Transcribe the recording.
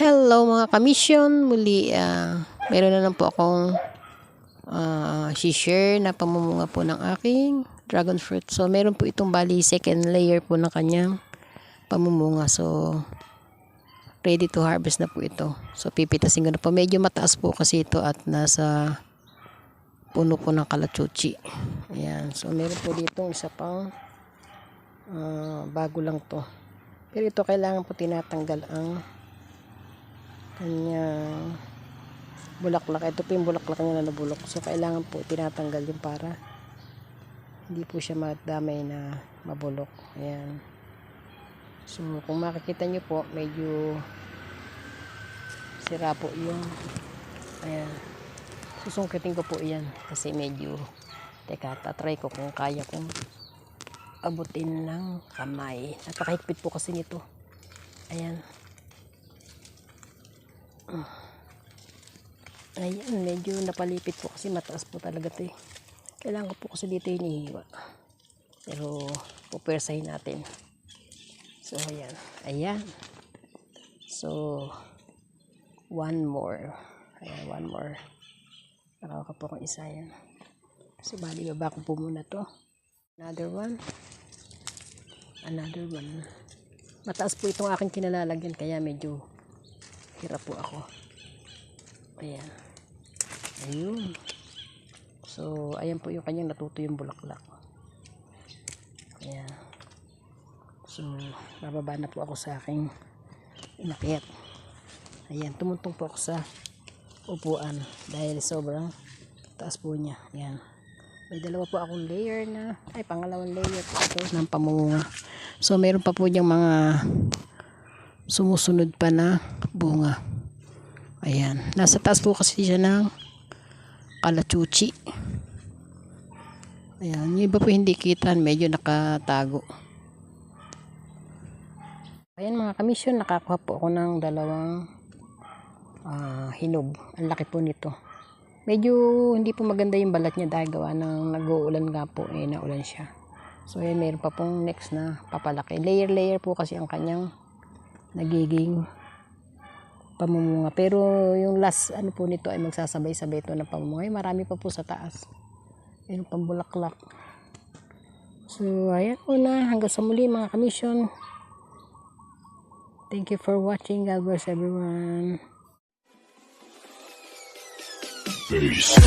Hello mga kamisyon, muli ah, meron na lang po akong uh, share na pamumunga po ng aking dragon fruit. So meron po itong bali second layer po ng kanyang pamumunga. So ready to harvest na po ito. So pipitasin ko na po. Medyo mataas po kasi ito at nasa puno po ng kalachuchi. Ayan. So meron po dito isa pang ah, bago lang to. Pero ito kailangan po tinatanggal ang kanyang bulaklak. Ito po yung bulaklak niya na nabulok. So, kailangan po tinatanggal yung para hindi po siya madamay na mabulok. Ayan. So, kung makikita nyo po, medyo sira po yung ayan. Susungkitin ko po yan kasi medyo teka, tatry ko kung kaya kong abutin ng kamay. Napakahigpit po kasi nito. Ayan. Ayan, medyo napalipit po kasi mataas po talaga ito eh. Kailangan ko po kasi dito hinihiwa. Pero, pupwersahin natin. So, ayan. Ayan. So, one more. Ayan, one more. Nakaka po kong isa yan. So, bali baba ko po muna to. Another one. Another one. Mataas po itong aking kinalalagyan kaya medyo hirap po ako. Ayan. Ayun. So, ayan po yung kanyang natuto yung bulaklak. Ayan. So, bababa na po ako sa aking inakyat. Ayan, tumuntong po ako sa upuan dahil sobrang taas po niya. Ayan. May dalawa po akong layer na, ay pangalawang layer po ito ng pamunga. So, meron pa po diyang mga sumusunod pa na bunga. Ayan. Nasa taas po kasi siya ng kalachuchi. Ayan. Yung iba po hindi kita. Medyo nakatago. Ayan mga kamisyon. Nakakuha po ako ng dalawang ah, hinog. Ang laki po nito. Medyo hindi po maganda yung balat niya dahil gawa ng nag-uulan nga po. Eh, naulan siya. So, ayan, meron pa pong next na papalaki. Layer-layer po kasi ang kanyang nagiging pamumunga. Pero yung last ano po nito ay magsasabay-sabay ito ng pamumunga. Ay, marami pa po sa taas. Meron pang bulaklak. So, ayan po na. Hanggang sa muli mga kamisyon. Thank you for watching. God bless everyone. Peace.